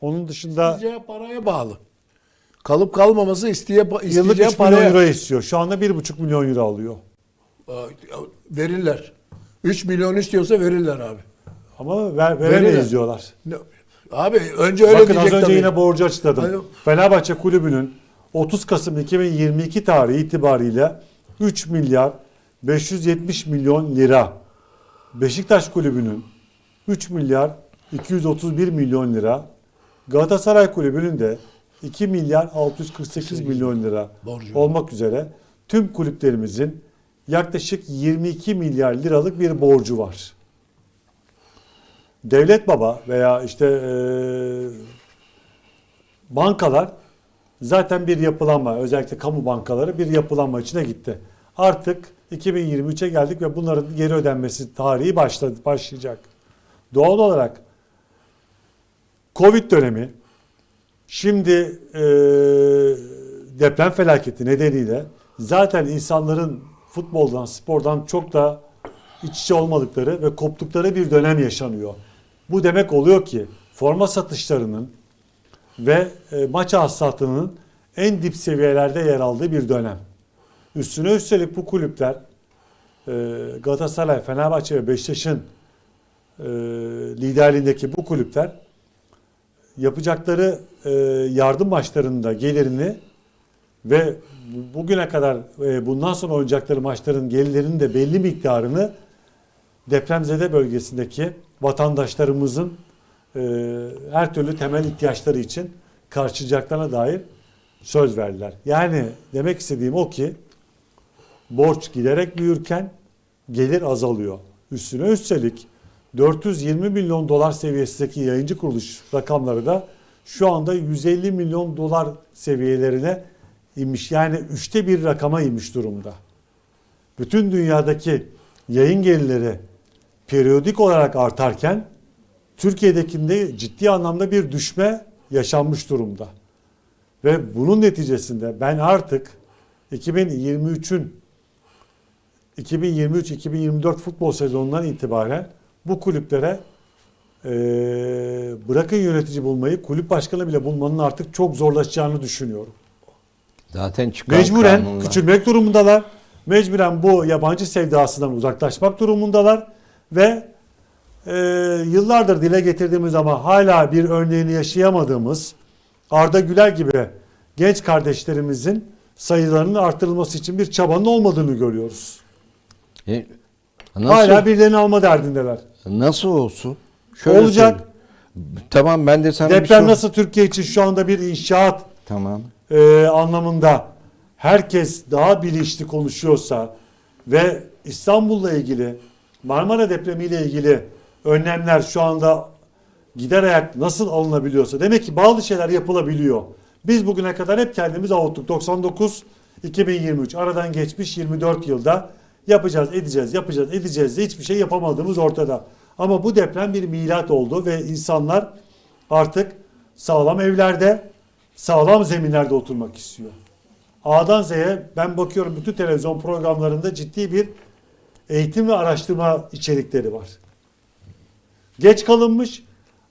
Onun dışında İsteyeceği paraya bağlı. Kalıp kalmaması isteye, yıllık isteyeceği 3 milyon paraya euro istiyor. Şu anda 1,5 milyon euro alıyor. Verirler. 3 milyon istiyorsa verirler abi. Ama ver, veremeyiz Verirler. diyorlar. Ne- Abi önce öyle Bakın az diyecek önce tabii. yine borcu açıkladım. Hayır. Fenerbahçe Kulübü'nün 30 Kasım 2022 tarihi itibariyle 3 milyar 570 milyon lira. Beşiktaş Kulübü'nün 3 milyar 231 milyon lira. Galatasaray Kulübü'nün de 2 milyar 648 milyon lira Borcu. olmak üzere tüm kulüplerimizin yaklaşık 22 milyar liralık bir borcu var. Devlet baba veya işte eee, bankalar zaten bir yapılanma özellikle kamu bankaları bir yapılanma içine gitti. Artık 2023'e geldik ve bunların geri ödenmesi tarihi başladı, başlayacak. Doğal olarak Covid dönemi şimdi eee, deprem felaketi nedeniyle zaten insanların futboldan, spordan çok da iç içe olmadıkları ve koptukları bir dönem yaşanıyor. Bu demek oluyor ki forma satışlarının ve e, maç hasılatının en dip seviyelerde yer aldığı bir dönem. Üstüne üstelik bu kulüpler e, Galatasaray, Fenerbahçe ve Beşiktaş'ın e, liderliğindeki bu kulüpler yapacakları e, yardım maçlarında gelirini ve bugüne kadar e, bundan sonra oynayacakları maçların gelirlerinin de belli miktarını depremzede bölgesindeki vatandaşlarımızın e, her türlü temel ihtiyaçları için karşılayacaklarına dair söz verdiler. Yani demek istediğim o ki borç giderek büyürken gelir azalıyor. Üstüne üstelik 420 milyon dolar seviyesindeki yayıncı kuruluş rakamları da şu anda 150 milyon dolar seviyelerine inmiş. Yani üçte bir rakama inmiş durumda. Bütün dünyadaki yayın gelirleri periyodik olarak artarken Türkiye'dekinde ciddi anlamda bir düşme yaşanmış durumda. Ve bunun neticesinde ben artık 2023'ün 2023-2024 futbol sezonundan itibaren bu kulüplere eee, bırakın yönetici bulmayı kulüp başkanı bile bulmanın artık çok zorlaşacağını düşünüyorum. Zaten çıkan Mecburen kanunlar- küçülmek durumundalar. Mecburen bu yabancı sevdasından uzaklaşmak durumundalar ve e, yıllardır dile getirdiğimiz ama hala bir örneğini yaşayamadığımız Arda Güler gibi genç kardeşlerimizin sayılarının artırılması için bir çabanın olmadığını görüyoruz. E, nasıl, Hala birilerini alma derdindeler. Nasıl olsun? Şöyle Olacak. söyleyeyim. Tamam ben de sana bir Deprem sor- nasıl Türkiye için şu anda bir inşaat Tamam. e, anlamında herkes daha bilinçli konuşuyorsa ve İstanbul'la ilgili Marmara depremiyle ilgili önlemler şu anda gider ayak nasıl alınabiliyorsa demek ki bazı şeyler yapılabiliyor. Biz bugüne kadar hep kendimiz avuttuk. 99 2023 aradan geçmiş 24 yılda yapacağız, edeceğiz, yapacağız, edeceğiz de hiçbir şey yapamadığımız ortada. Ama bu deprem bir milat oldu ve insanlar artık sağlam evlerde, sağlam zeminlerde oturmak istiyor. A'dan Z'ye ben bakıyorum bütün televizyon programlarında ciddi bir eğitim ve araştırma içerikleri var. Geç kalınmış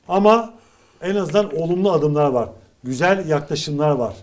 ama en azından olumlu adımlar var. Güzel yaklaşımlar var.